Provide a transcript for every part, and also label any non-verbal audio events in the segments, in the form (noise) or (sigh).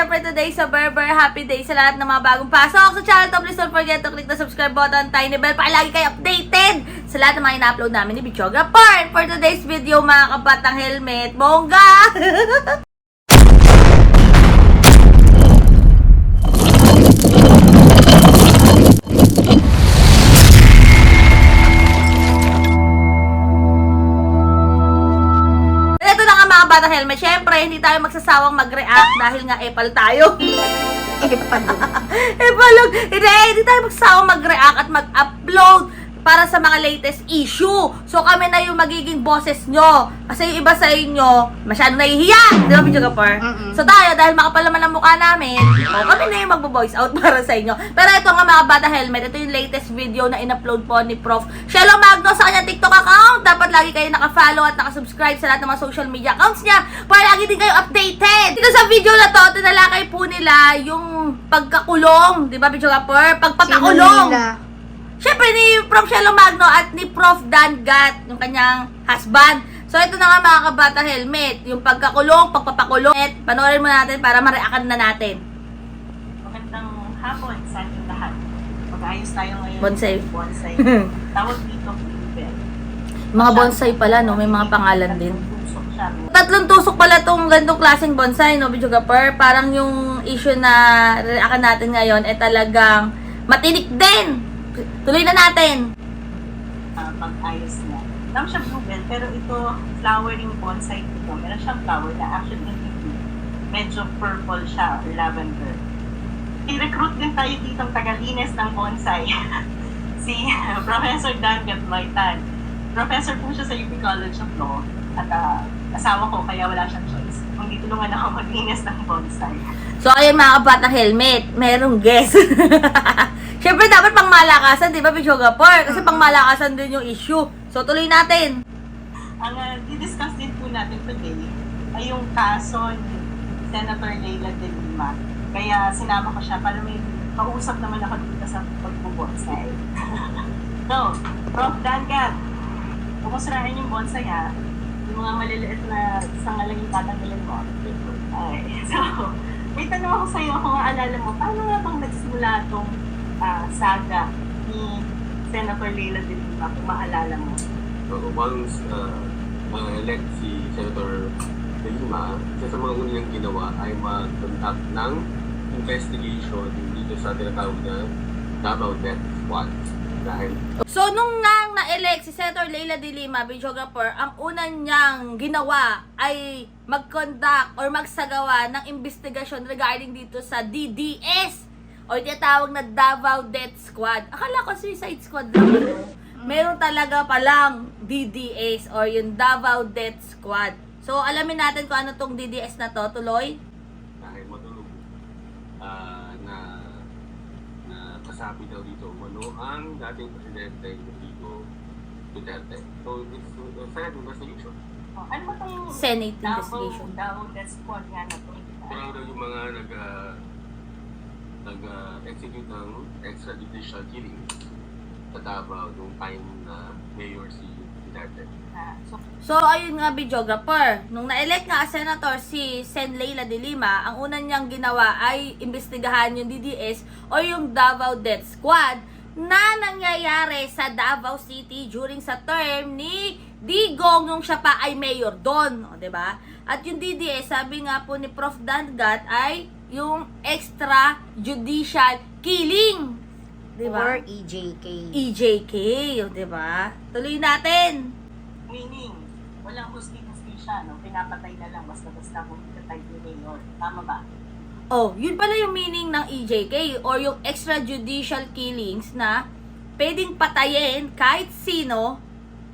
syempre today sa Berber Happy Day sa lahat ng mga bagong pasok sa channel to. Please don't forget to click the subscribe button, tiny bell, para lagi kayo updated sa lahat ng mga ina-upload namin ni Bichographer. And for today's video, mga kabatang helmet, bongga! (laughs) batang helmet. Syempre, hindi tayo magsasawang mag-react dahil nga epal tayo. Epal. (laughs) Epalog. Hindi, hindi tayo magsasawang mag-react at mag-upload para sa mga latest issue. So kami na yung magiging bosses nyo. Kasi yung iba sa inyo, masyado nahihiya. Di ba, Pichu Kapar? Mm-mm. So tayo, dahil makapal naman ang mukha namin, oh, kami na yung magbo-voice out (laughs) para sa inyo. Pero ito nga mga bata helmet, ito yung latest video na in-upload po ni Prof. Shelo Magno sa kanyang TikTok account. Dapat lagi kayo naka-follow at naka-subscribe sa lahat ng mga social media accounts niya para lagi din kayo updated. Dito sa video na to, tinalakay po nila yung pagkakulong, di ba, Pichu Kapar? Pagpapakulong. Siyempre ni Prof. Shelo Magno at ni Prof. Dan Gat, yung kanyang husband. So ito na nga mga kabata helmet, yung pagkakulong, pagpapakulong. At panoorin mo natin para mareakan na natin. Magandang hapon sa ating lahat. Mag-ayos tayo ngayon. Bonsai. Bonsai. (laughs) Tawag dito, Bluebell. Mga bonsai pala, no? May mga pangalan din. Tatlong tusok pala tong gandong klaseng bonsai, no, Bidyo Gapper? Parang yung issue na reakan natin ngayon ay talagang matinik din. Tuloy na natin. Uh, pag-ayos niya. Tawag siya Bluebell, pero ito, flowering bonsai ito. Meron siyang flower na actually hindi. Medyo purple siya, or lavender. I-recruit din tayo dito ang tagalines ng bonsai. (laughs) si (laughs) Professor Dan Gatloitan. Professor po siya sa UP College of Law. At ah, asawa ko, kaya wala siyang choice. Kung di tulungan ako maglinis ng bonsai. So, ayun mga kabatang helmet, merong guest. (laughs) Siyempre, dapat pang malakasan, di ba, Pichogapor? Kasi pang malakasan din yung issue. So, tuloy natin. Ang uh, didiscuss din po natin today ay yung kaso ni Senator Leila de Lima. Kaya sinama ko siya para may kausap naman ako dito sa pagbubonsai. (laughs) so, Prof. Dangat, kumusrain yung bonsai ha. Yung mga maliliit na sanga lang yung tatanggalin mo. Ay, (laughs) so, may tanong ako sa'yo kung maalala mo, paano nga bang nagsimula itong ah, saga ni Senator Leila de Lima, kung maalala mo? So, once uh, ma-elect si Senator De Lima, isa sa mga unang ginawa ay mag-conduct ng investigation dito sa tinatawag na Davao Death Squad. Dahil So, nung nga na-elect si Senator Leila de Lima, videographer, ang una niyang ginawa ay mag-conduct or magsagawa ng investigasyon regarding dito sa DDS o yung tinatawag na Davao Death Squad. Akala ko suicide squad lang. ano? Meron talaga palang DDS or yung Davao Death Squad. So, alamin natin kung ano tong DDS na to, tuloy. dahil matulog ah, na na kasabi daw dito umano ang dating presidente Rodrigo Duterte. So, it's uh, Senate investigation. Oh, ano ba itong Senate investigation. Davao Death Squad nga na to? Parang daw yung mga nag uh, nag-execute ng extrajudicial killing sa Davao nung time na mayor si Duterte. Ah, so, So, ayun nga, videographer. Nung na-elect nga as senator si Sen Leila de Lima, ang una niyang ginawa ay imbestigahan yung DDS o yung Davao Death Squad na nangyayari sa Davao City during sa term ni Digong nung siya pa ay mayor doon. O, 'di ba? At yung DDS, sabi nga po ni Prof. Dangat ay yung extrajudicial killing. 'Di Or ba? EJK. EJK, o, 'di ba? Tuloy natin. meaning, walang hustisya, no? Pinapatay na lang basta-basta kung pinatay ni Mayor. Tama ba? Oh, yun pala yung meaning ng EJK or yung extrajudicial killings na pwedeng patayin kahit sino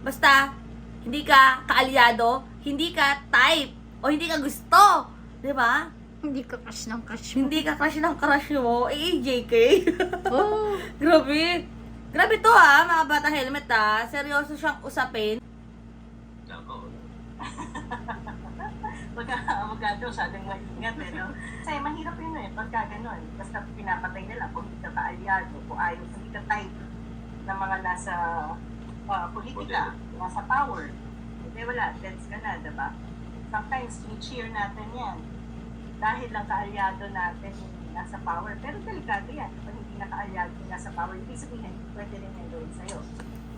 basta hindi ka kaalyado, hindi ka type o hindi ka gusto. 'Di ba? Hindi ka crush ng crush mo. Hindi ka crush ng crush mo, eh, EJK. (laughs) Oh. Grabe. Grabe to ha, mga bata helmet ha. Seryoso siyang usapin. Davao. Pagka abogado, masyadong maingat, eh, no? Kasi mahirap yun eh, pagka ganun. Basta pinapatay nila kung hindi ka kaalyado, kung ayaw, hindi ka type ng mga nasa ah, politika, nasa power. Hindi wala, deads ka na, diba? Sometimes, cheer natin yan. Dahil lang kaalyado natin yung nasa power. Pero delikado yan. Kapag hindi na kaalyado yung nasa power, ibig sabihin, pwede rin yan gawin sa'yo.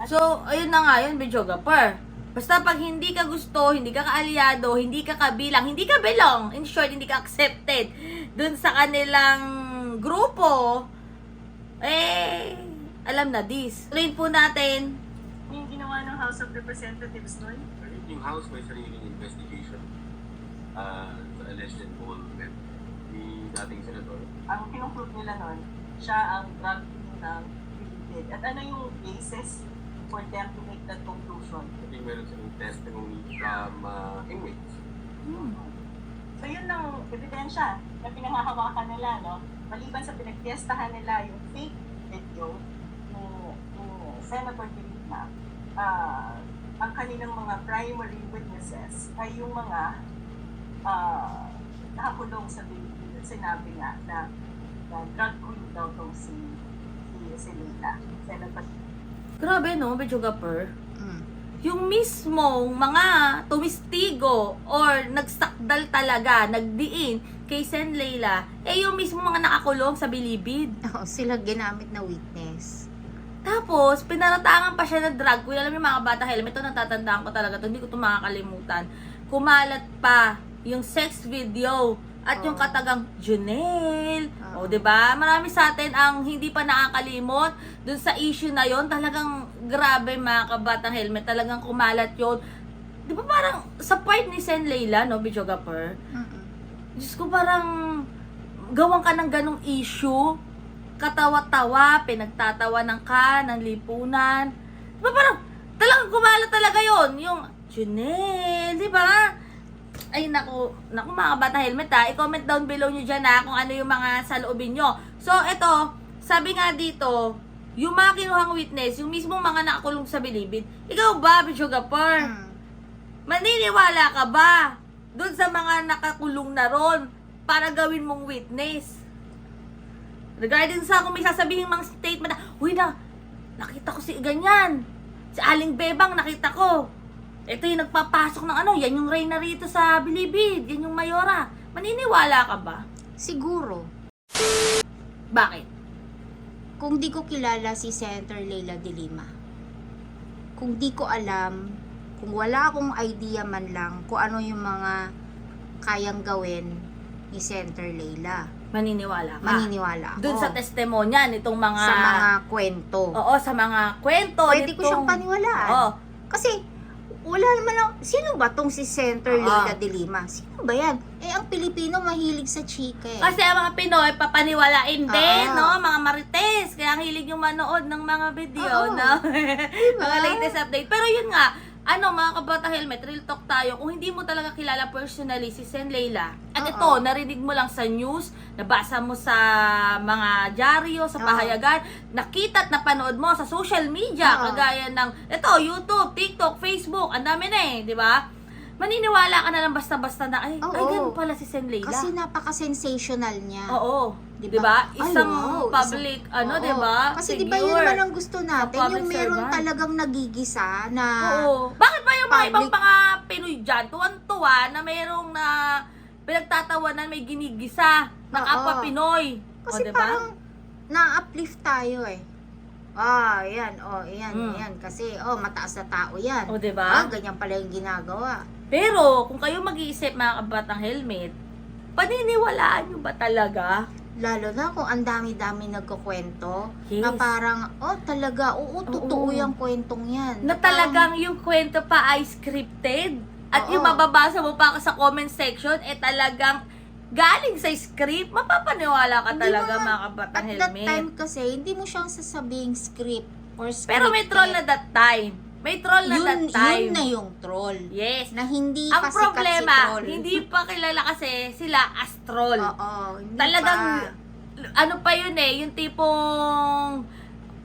So, ayun na nga yun, videographer. Basta pag hindi ka gusto, hindi ka kaalyado, hindi ka kabilang, hindi ka belong, in short, hindi ka accepted dun sa kanilang grupo, eh, alam na this. Tuloyin po natin. Yung ginawa ng House of Representatives noon, Yung House may sariling investigation uh, alleged involvement ni dating senador. ang kinunclude nila noon, siya ang drug ng Philippines. At ano yung basis for them to make that conclusion? Kasi meron silang testimony from uh, inmates. So yun ang ebidensya na pinanghahawakan nila, no? Maliban sa pinagtiestahan nila yung fake video ni, ni Senator De Lima, ah, ang kanilang mga primary witnesses ay yung mga ah, nakakulong sa Pilipinas. Sinabi nga na, na drug queen daw tong si, si, si Grabe no, videographer. Mm. Yung mismong mga tumistigo or nagsakdal talaga, nagdiin kay Sen Leila, eh yung mismo mga nakakulong sa bilibid. Oo, sila ginamit na witness. Tapos, pinaratangan pa siya ng drug queen. Alam niyo mga bata helmet, ito natatandaan ko talaga to. Hindi ko ito makakalimutan. Kumalat pa yung sex video at yung Oo. katagang Junel. O, Oo. 'di ba? Marami sa atin ang hindi pa nakakalimot dun sa issue na yon. Talagang grabe mga kabatang helmet. Talagang kumalat yon. 'Di ba parang sa part ni Sen Leila, no, videographer? Mm-mm. Diyos ko parang gawan ka ng ganong issue, katawa-tawa, pinagtatawanan ka ng lipunan. Di ba parang talagang kumala talaga yon yung Junel, di ba? Ay, naku, naku mga bata helmet ha. I-comment down below nyo dyan ha kung ano yung mga saloobin nyo. So, eto, sabi nga dito, yung mga kinuhang witness, yung mismong mga nakakulong sa bilibid, ikaw ba, Bichogapur? Mm. Maniniwala ka ba doon sa mga nakakulong na ron para gawin mong witness? Regarding sa kung may sasabihin mga statement na, Uy na, nakita ko si ganyan. Si Aling Bebang nakita ko. Ito yung nagpapasok ng ano, yan yung reyna rito sa Bilibid, yan yung Mayora. Maniniwala ka ba? Siguro, Bakit? kung di ko kilala si Senator Leila de Lima, kung di ko alam, kung wala akong idea man lang kung ano yung mga kayang gawin ni Senator Leila, Maniniwala ka? maniniwala ako. Doon sa testimonya nitong mga... sa mga kwento. Oo, sa mga kwento. Pwede ko nitong- siyang paniwalaan. Oo. Kasi, wala naman lang, sino ba tong si Senator Oo. Leila de Lima? Sino ba yan? Eh, ang Pilipino mahilig sa chika eh. Kasi ang mga Pinoy, papaniwalain din, Oo. no? Mga marites. Kaya ang hilig yung manood ng mga video, Oo. no? (laughs) mga latest update. Pero yun nga, ano mga kabata helmet, real talk tayo. Kung hindi mo talaga kilala personally si Sen Leila, at Oo. ito, narinig mo lang sa news, nabasa mo sa mga dyaryo, sa Oo. pahayagan, nakita at napanood mo sa social media, Oo. kagaya ng, ito, YouTube, TikTok, Facebook, ang dami na eh, di ba? Maniniwala ka na lang basta-basta na, ay, ay, Oo. ganun pala si Sen Leila. Kasi napaka-sensational niya. Oo. Di 'Di ba? ba? Ay, Isang wow, public ano, Oo. 'di ba? Kasi di ba yun Figure. naman ang gusto natin, public yung meron servant. talagang nagigisa na Oo. Bakit ba yung mga public- ibang mga Pinoy dyan, tuwan-tuwa na mayroong na pinagtatawanan may ginigisa na Oo. kapwa Pinoy. kasi o, diba? parang na-uplift tayo eh. Ah, yan, oh, yan, Mm. yan. Kasi, oh, mataas na tao yan. O, Ah, diba? ganyan pala yung ginagawa. Pero, kung kayo mag-iisip mga kabatang helmet, paniniwalaan nyo ba talaga? Lalo na kung ang dami-dami nagkukwento Yes. na parang, oh, talaga, oo, totoo Oo. yung kwentong yan. Na talagang yung kwento pa ay scripted. At Oo. yung mababasa mo pa sa comment section, eh talagang galing sa script, mapapaniwala ka Hindi talaga mga kabatang At that helmet. time kasi, hindi mo siyang sasabing script or scripted. Pero may troll na that time. May troll na yun, that time. Yun na yung troll. Yes. Na hindi Ang pa sikat si problema, troll. hindi pa kilala kasi sila as troll. Oo, hindi Talagang, pa. ano pa yun eh, yung tipong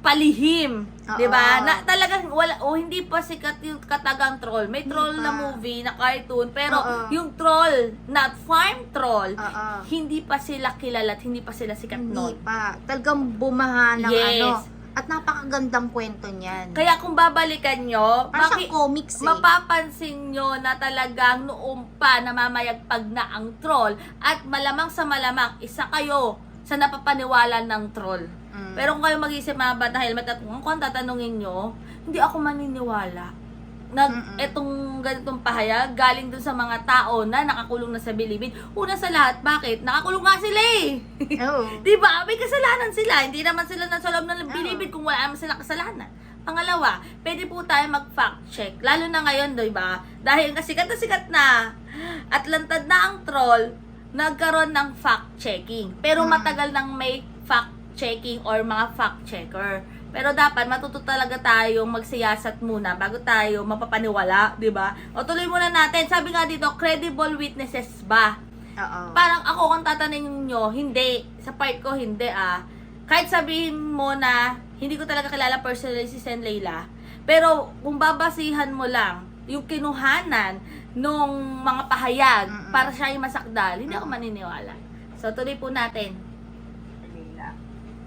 palihim. Oo. 'Di ba? Na talagang wala o hindi pa sikat yung katagang troll. May Hindi troll na movie na cartoon pero Oo. yung troll, not farm troll, Oo. hindi pa sila kilala hindi pa sila sikat Hindi noon. pa. Talagang bumaha ng Yes. ano. At napakagandang kwento niyan. Kaya kung babalikan nyo, Parang maki- siyang comics eh. mapapansin nyo na talagang noong pa namamayagpag na ang troll at malamang sa malamang isa kayo sa napapaniwala ng troll. Mm. Pero kung kayo mag-isip mga bata helmet at kung kung tatanungin nyo, hindi ako maniniwala. Nag, Mm-mm. etong ganitong pahayag, galing dun sa mga tao na nakakulong na sa bilibid. Una sa lahat, bakit? Nakakulong nga sila eh. Oo. (laughs) Di ba? May kasalanan sila. Hindi naman sila nasa loob ng bilibid kung wala naman sila kasalanan. Pangalawa, pwede po tayo mag-fact check. Lalo na ngayon, di ba? Dahil nga sikat na sikat na at lantad na ang troll, nagkaroon ng fact checking. Pero Mm. matagal nang may fact checking or mga fact checker. Pero dapat matuto talaga tayong magsiyasat muna bago tayo mapapaniwala, di ba? O tuloy muna natin. Sabi nga dito, credible witnesses ba? Oo. Parang ako kung tatanungin nyo, hindi. Sa part ko, hindi ah. Kahit sabihin mo na, hindi ko talaga kilala personally si Sen Leila. Pero kung babasihan mo lang yung kinuhanan nung mga pahayag Mm-mm. para siya yung masakdal, hindi ako maniniwala. So tuloy po natin. Manila.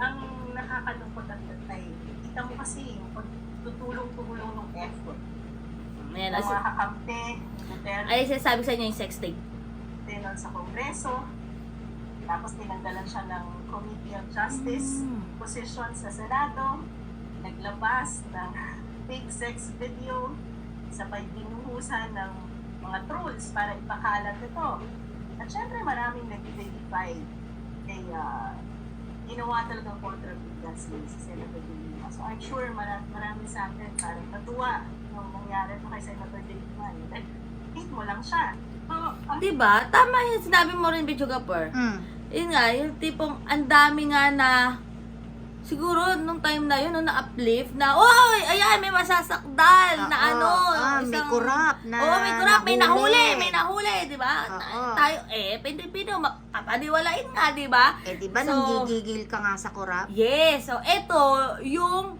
Ang nakakalungkot at ay, kita mo kasi yung pagtutulong-tulong ng effort. Ayan, as, mga kakampi, Duterte, ay sinasabi sa inyo yung sex tape. nun sa Kongreso, tapos tinanggalan siya ng Committee on Justice, Mm. position sa Senado, naglabas ng (laughs) fake sex video, sabay binuhusan ng mga trolls para ipakalat ito. At syempre maraming nag-verify kay uh, ginawa talagang kontrabida si, Senator Lima. So I'm sure marami, marami sa atin parang natuwa nung nangyari ito kay Senator De Lima. Like, hate mo lang siya. So, ang Diba? Tama yung sinabi mo rin, Bicho Gapur. Mm. yun nga, yung tipong ang dami nga na siguro nung time na yun, nung na-uplift na, oy, ayan, may masasakdal na Oo. ano. Ah, may kurap na Oo, may kurap, may nahuli, nahuli. may nahuli, di ba? Oo. Tayo, eh, Pilipino, makapaniwalain nga, di ba? Eh, di ba So- nanggigigil ka nga sa kurap? Yes, so eto, yung,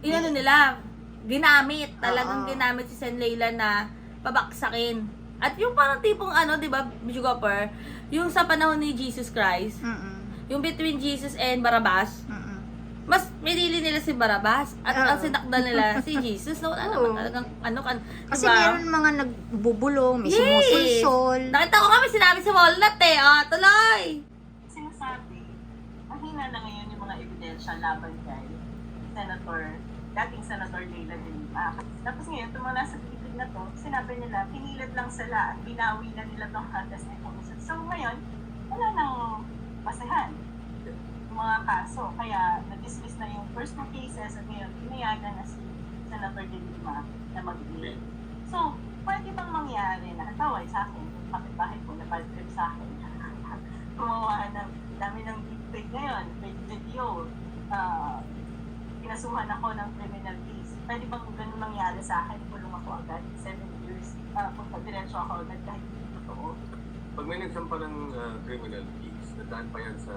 yung ano nila, ginamit, talagang Oo. ginamit si Sen Leila na pabaksakin. At yung parang tipong ano, di ba, Bijugapper, yung sa panahon ni Jesus Christ, Mm-mm. yung between Jesus and Barabas, Mm-mm. Mas pinili nila si Barabas at Oo. ang sinakdal nila si (laughs) Jesus. No, wala naman Oo. talagang ano kan, Kasi diba? meron mga nagbubulong, may Yes! sumusulsol. Nakita ko kami sinabi si Walnut eh. Ah, tuloy! sinasabi, mahina na ngayon yung mga ebidensya laban kay Senator, dating Senator Leila de Lima. Tapos ngayon, itong mga nasa titig na to, sinabi nila, pinilit lang sila at binawi na nila tong contest na commission. So ngayon, wala nang basehan mga kaso. Kaya na-dismiss na yung first two cases at ngayon, pinayagan na si Senator de Lima na mag-deal. So, pwede bang mangyari na, taway sa akin, kapitbahay ko na bad trip sa akin, (laughs) gumawa ng dami ng deepfake ngayon, fake video, ah, kinasuhan ako ng criminal case. Pwede bang ganun mangyari sa akin, kulong ako agad, seven years, uh, kung diretso ako agad kahit hindi totoo. Pag may nagsampa ng uh, criminal case, nadaan pa yan sa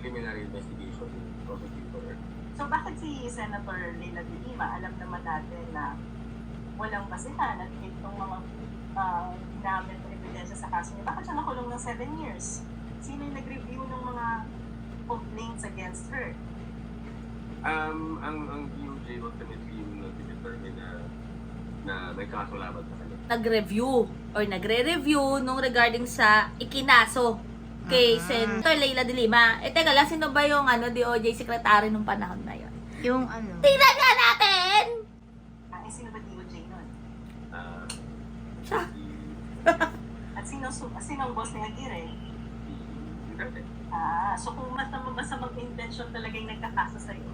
preliminary investigation ng prosecutor. So bakit si Senator Leila de Lima, alam naman natin na walang basihan at itong mga uh, ginamit na ebidensya sa kaso niya, bakit siya nakulong ng seven years? Sino yung nag-review ng mga complaints against her? Um, ang ang DOJ ultimately yung nag-determine na na may kaso laban sa kanya. Nag-review or nagre-review nung regarding sa ikinaso kay Mhm. Senator Leila de Lima. Eh, teka lang, sino ba yung ano, DOJ secretary nung panahon na yun? Yung ano. Tingnan nga natin! Ah, eh, sino ba DOJ nun? Ah, Siya. si, (laughs) At sino, su- sino ang boss ni Aguirre? Ah, so kung mas masamang intention talaga yung nagkakaso sa'yo,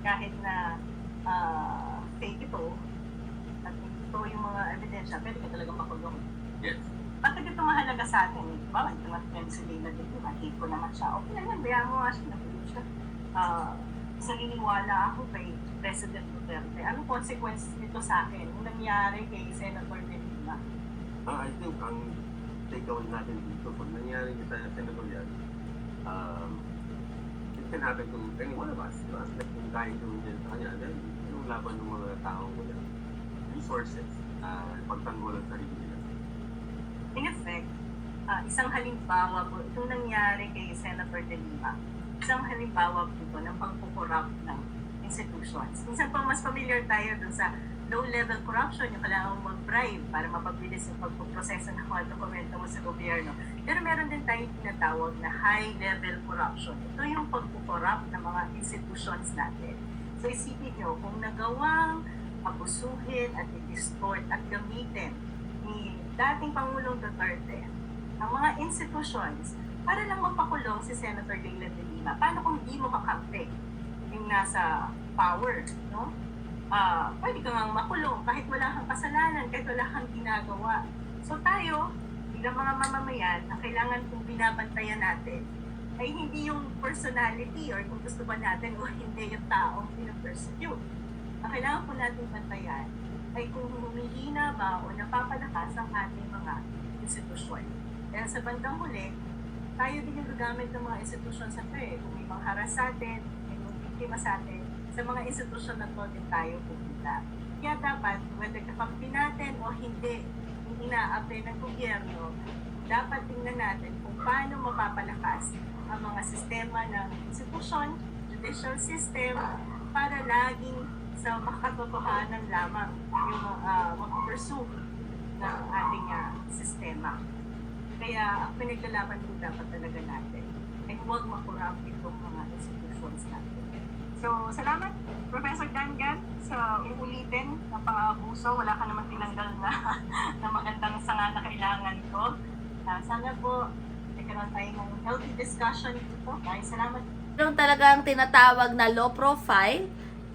kahit na ah, fake ito, at ito yung mga ebidensya, pwede ka talaga makulong. Yes. Bakit ito mahalaga sa atin? Eh? Bakit ito nga friend si Leila dito? Hate ko naman siya. Okay lang yan, bayaan mo nga siya, nakulong siya. Ah, sa ako kay President Duterte. Anong consequence nito sa akin? Yung nangyari kay Senator De Lima? Ah, I think ang takeaway natin dito, pag nangyari sa Senator yan, um, it can happen to any one of us, di ba? Like, kung kaya gawin din sa kanya, then yung laban ng mga taong wala resources, uh, pagtanggol ang sarili nila. In effect, ah, isang halimbawa po, itong nangyari kay Senator De Lima, isang halimbawa po ito ng pangkukurap ng institutions. Minsan po mas familiar tayo dun sa low-level corruption, yung kailangan mag-bribe para mapabilis yung pagpuproseso ng mga dokumento mo sa gobyerno. Pero meron din tayong tinatawag na high-level corruption. Ito yung pagpukorrupt ng mga institutions natin. So isipin nyo, kung nagawang abusuhin at i-distort at gamitin ni dating Pangulong Duterte ang mga institutions para lang mapakulong si Senator Leila de Lima. Paano kung di mo kakampi yung nasa power, no? Ah, pwede ka ngang makulong kahit wala kang kasalanan, kahit wala kang ginagawa. So tayo, bilang mga mamamayan, ang kailangan kong binabantayan natin ay hindi yung personality or kung gusto ba natin o hindi yung taong pinapersecute. Ang kailangan po natin bantayan ay kung humihina ba o napapalakas ang ating mga institusyon. Dahil sa bandang huli, tayo din yung gagamit ng mga institusyon sa eh. Kung may haras sa atin, mga biktima sa atin, sa mga institusyon na to din tayo pupunta. Kaya dapat, whether kakampi natin o hindi, ina-apply ng gobyerno, dapat tingnan natin kung paano mapapalakas ang mga sistema ng institusyon, judicial system, para laging sa makatotohanan lamang yung uh, mag-pursue ng ating ah, sistema. Kaya ang pinaglalaban po dapat talaga natin ay huwag makurap itong mga institutions natin. So, salamat Professor Dangan sa uulitin ng pang-abuso. Wala ka naman tinanggal na, (laughs) na magandang sanga na kailangan ko. Ah, sana po nagkaroon tayo ng healthy discussion dito. Maraming salamat Meron talagang tinatawag na low profile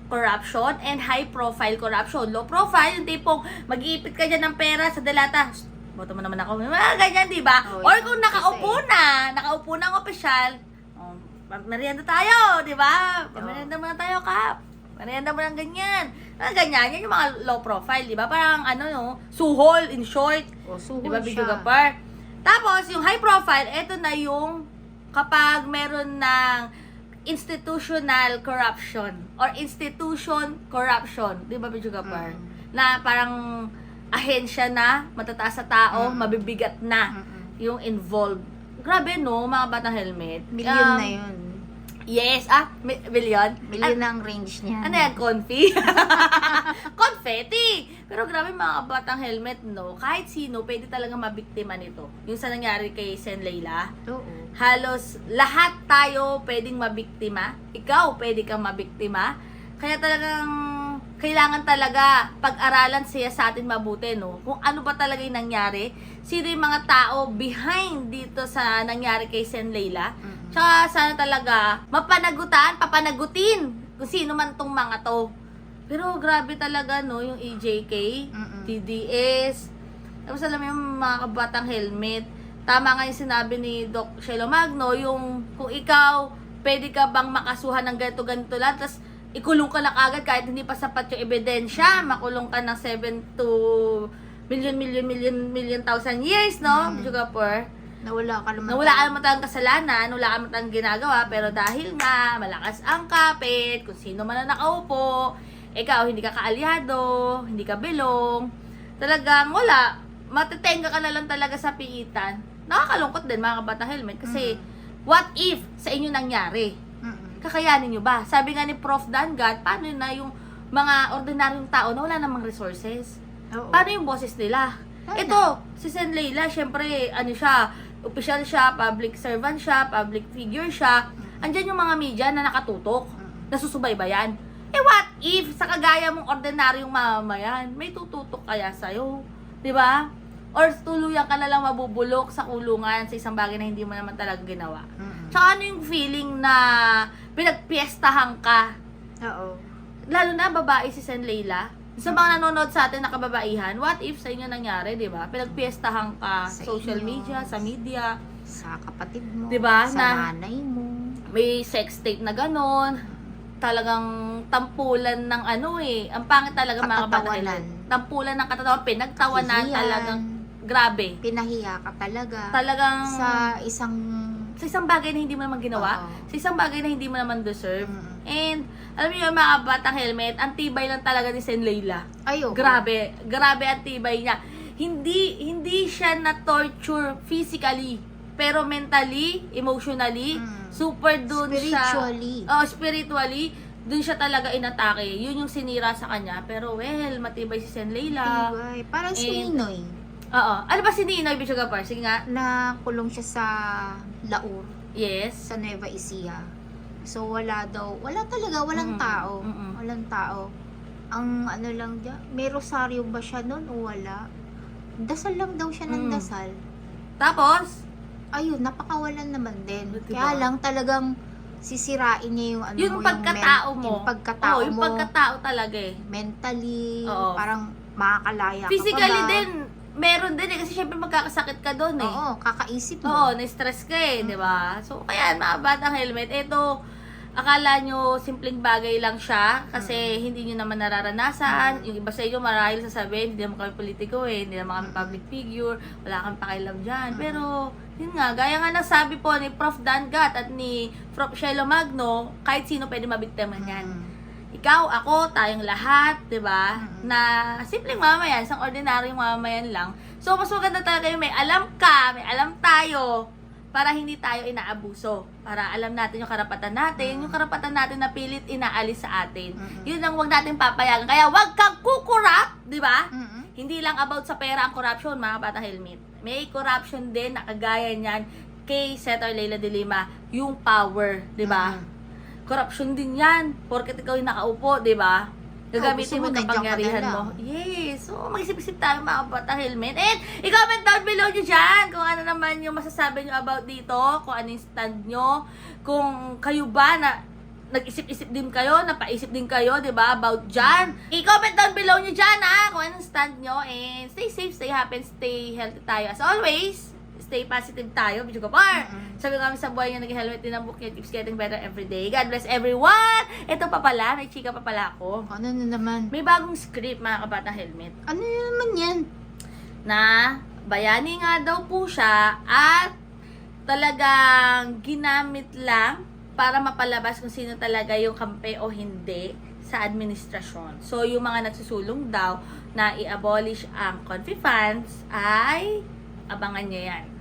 corruption and high profile corruption. Low profile, yung tipong mag-iipit ka dyan ng pera sa delata. "Shh, Boto mo naman ako. Mga ganyan, di ba? Oh, Or kung nakaupo na, nakaupo na ang opisyal, oh, merienda tayo, di ba? Merienda muna tayo, kap. Merienda mo ng ganyan. Mga ganyan, yan yung mga low profile, di ba? Parang ano, no? Suhol, in short. O, suhol Di ba, siya. Gapar? Tapos, yung high profile, eto na yung kapag meron ng institutional corruption or institution corruption. Di ba, Bidyo Gapar? Mm. Na parang ahensya na, matataas sa tao, Mm. mabibigat na Mm-mm. yung involved. Grabe, no, mga batang helmet. Million Um, na yun. Yes, ah, mi- million? Na ang range niya. Ano yan, confi? (laughs) Confetti! Pero grabe mga batang helmet, no? Kahit sino, pwede talaga mabiktima nito. Yung sa nangyari kay Sen Leila, Oo. halos lahat tayo pwedeng mabiktima. Ikaw, pwede kang mabiktima. Kaya talagang kailangan talaga pag-aralan siya sa atin mabuti, no? Kung ano ba talaga yung nangyari, sino yung mga tao behind dito sa nangyari kay Sen Leila. Mm-mm. Tsaka sana talaga mapanagutan, papanagutin kung sino man tong mga to. Pero grabe talaga no, yung EJK, Mm-mm. TDS. Tapos alam mo yung mga kabatang helmet. Tama nga yung sinabi ni Doc Shelo Magno, yung kung ikaw, pwede ka bang makasuhan ng ganito-ganito lang, tapos ikulong ka na kagad kahit hindi pa sapat yung ebidensya, makulong ka ng 7 to million, million, million, million thousand years, no? Mm. Sugar Nawala ka naman. na wala ka naman tayong kasalanan, wala ka naman tayong ginagawa, pero dahil nga malakas ang kapit, kung sino man ang nakaupo, ikaw hindi ka kaalyado, hindi ka belong, talagang wala, matitenga ka na lang talaga sa piitan. Nakakalungkot din mga kabatang helmet kasi what if sa inyo nangyari? Mm-mm. Kakayanin nyo ba? Sabi nga ni Prof. Dangat, paano na yung mga ordinaryong tao na wala namang resources? Oo. Paano yung boses nila? Paano? Ito, si Sen Leila, syempre, ano siya, official siya, public servant siya, public figure siya. Andyan yung mga media na nakatutok, nasusubaybayan. Eh what if sa kagaya mong ordinaryong mamamayan, may tututok kaya sa'yo? Di ba? Or tuluyan ka na lang mabubulok sa kulungan sa isang bagay na hindi mo naman talaga ginawa. Mm-mm. Tsaka ano yung feeling na pinagpiestahan ka Oo. lalo na babae si Sen Leila. Sa mga nanonood sa atin na kababaihan, what if sa inyo nangyari, di ba? Pinagpiestahan ka Sa social inyo. media, sa media, Sa kapatid mo. Diba? Sa Na- nanay mo. may sex tape na ganon, talagang tampulan ng ano eh. Ang pangit talaga mga kabatahilan. Tampulan ng katatawanan, pinagtawanan Hihiyan. talagang grabe. Pinahiya ka talaga. Talagang sa isang... sa isang bagay na hindi mo naman ginawa, Oo. sa isang bagay na hindi mo naman deserve. Mm. And, alam niyo yung mga batang helmet, ang tibay lang talaga ni Sen Leila. Ayoko. Grabe, grabe ang tibay niya. Hindi hindi siya na torture physically, pero mentally, emotionally, Mm. super dun siya. Spiritually. Oh, spiritually, dun siya talaga inatake. Yun yung sinira sa kanya. Pero well, matibay si Sen Leila. Tibay. Parang si And- Ninoy, Oo. Ano ba si Ninoy Bichugapar? Sige nga. na kulong siya sa Laur, Yes. sa Nueva Ecija. So, wala daw, wala talaga, walang Mm-mm. tao. Mm-mm. Walang tao. Ang ano lang dyan, may rosaryo ba siya nun o wala? Dasal lang daw siya ng Mm. dasal. Tapos, Ayun, napakawalan naman din. Diba? Kaya lang talagang sisirain niya yung ano yung mo, pagkatao men- mo. Yung pagkatao Oo, yung mo. pagkatao talaga eh. mentally, Oo. parang makakalaya Physically ka pa ba? din, meron din eh. Kasi syempre magkakasakit ka doon eh. Oo, kakaisip mo. Oo, na-stress ka eh, di ba? So, kaya mga batang helmet, ito, akala nyo simpleng bagay lang siya kasi hindi nyo naman nararanasan. Yung iba sa inyo marahil sasabihin, hindi naman kami politiko eh, hindi naman kami public figure, wala kami pakialam dyan. Mm. Pero, yun nga, gaya nga nasabi po ni Prof. Dan Gat at ni Prof. Shelo Magno, kahit sino pwede mabiktima niyan. Mm. Ikaw, ako, tayong lahat, 'di ba? Mm-mm. Na simpleng mamayan, isang ordinaryong mamayan lang. So mas maganda talaga yung may alam ka, may alam tayo para hindi tayo inaabuso. Para alam natin yung karapatan natin, Mm. yung karapatan natin na pilit inaalis sa atin. Mm-mm. Yun ang wag natin papayagan. Kaya wag kang kukurap, 'di ba? Mm-mm. Hindi lang about sa pera ang corruption, mga bata helmet. May corruption din na kagaya niyan kay Senator Leila de Lima, yung power, 'di ba? Mm-mm. Corruption din yan. Porket ikaw yung nakaupo, di ba? Gagamitin gusto mo kapangyarihan mo. Yes. So, mag-isip-isip tayo mga bata helmet. And, i-comment down below nyo dyan kung ano naman yung masasabi nyo about dito, kung ano yung stand nyo, kung kayo ba na nag-isip-isip din kayo, napaisip din kayo, di ba, about dyan. I-comment down below nyo dyan, ha, kung anong stand nyo. And stay safe, stay happy, and stay healthy tayo. As always, stay positive tayo, Bidyo Kapar. Mm-mm. Sabi kami sa buhay nyo, naging helmet din ang book nyo, keeps getting better every day. God bless everyone! Ito pa pala, may chika pa pala ako. Ano na naman? May bagong script, mga kabata helmet, Ano na naman yan? na bayani nga daw po siya at talagang ginamit lang para mapalabas kung sino talaga yung kampe o hindi sa administrasyon. So, yung mga nagsusulong daw na i-abolish ang confi funds ay abangan nyo yan.